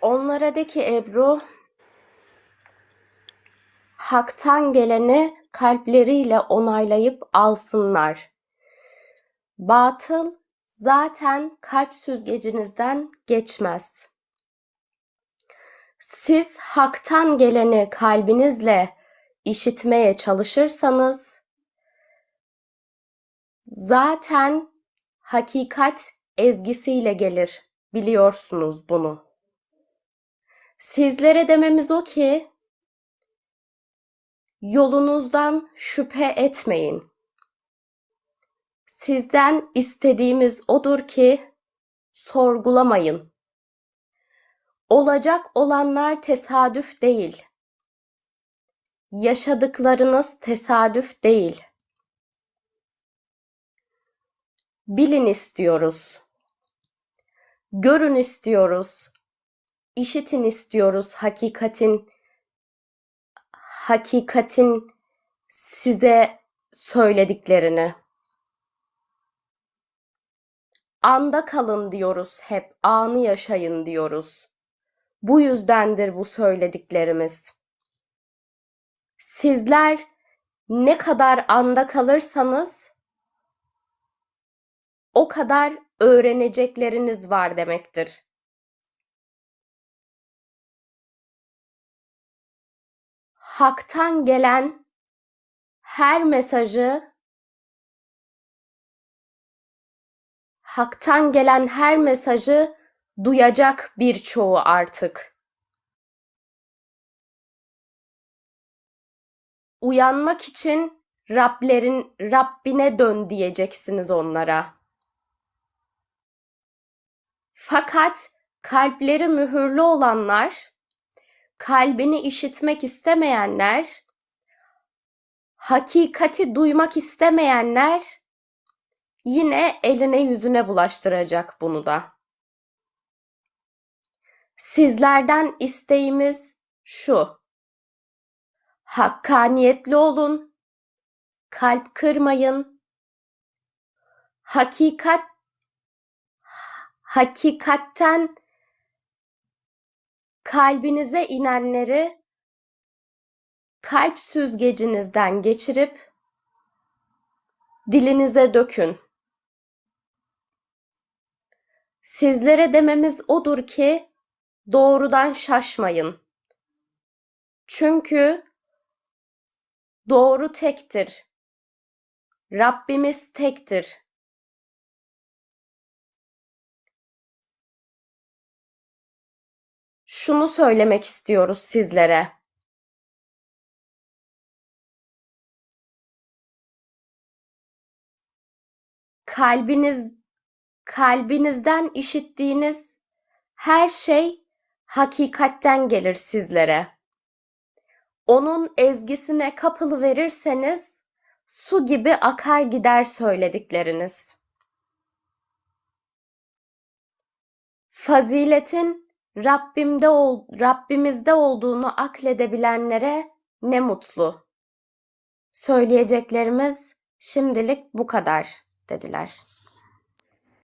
Onlara de ki Ebru, haktan geleni kalpleriyle onaylayıp alsınlar. Batıl zaten kalp süzgecinizden geçmez. Siz haktan geleni kalbinizle işitmeye çalışırsanız zaten hakikat ezgisiyle gelir. Biliyorsunuz bunu. Sizlere dememiz o ki yolunuzdan şüphe etmeyin. Sizden istediğimiz odur ki sorgulamayın. Olacak olanlar tesadüf değil. Yaşadıklarınız tesadüf değil. Bilin istiyoruz. Görün istiyoruz. İşitin istiyoruz hakikatin hakikatin size söylediklerini. Anda kalın diyoruz hep, anı yaşayın diyoruz. Bu yüzdendir bu söylediklerimiz. Sizler ne kadar anda kalırsanız o kadar öğrenecekleriniz var demektir. Hak'tan gelen her mesajı Hak'tan gelen her mesajı duyacak birçoğu artık. Uyanmak için Rablerin Rabbine dön diyeceksiniz onlara. Fakat kalpleri mühürlü olanlar, kalbini işitmek istemeyenler, hakikati duymak istemeyenler yine eline yüzüne bulaştıracak bunu da. Sizlerden isteğimiz şu. Hakkaniyetli olun. Kalp kırmayın. Hakikat hakikatten kalbinize inenleri kalp süzgecinizden geçirip dilinize dökün. Sizlere dememiz odur ki doğrudan şaşmayın. Çünkü doğru tektir. Rabbimiz tektir. Şunu söylemek istiyoruz sizlere. Kalbiniz kalbinizden işittiğiniz her şey hakikatten gelir sizlere. Onun ezgisine kapılı verirseniz su gibi akar gider söyledikleriniz. Faziletin Rabbimde ol, Rabbimizde olduğunu akledebilenlere ne mutlu. Söyleyeceklerimiz şimdilik bu kadar dediler.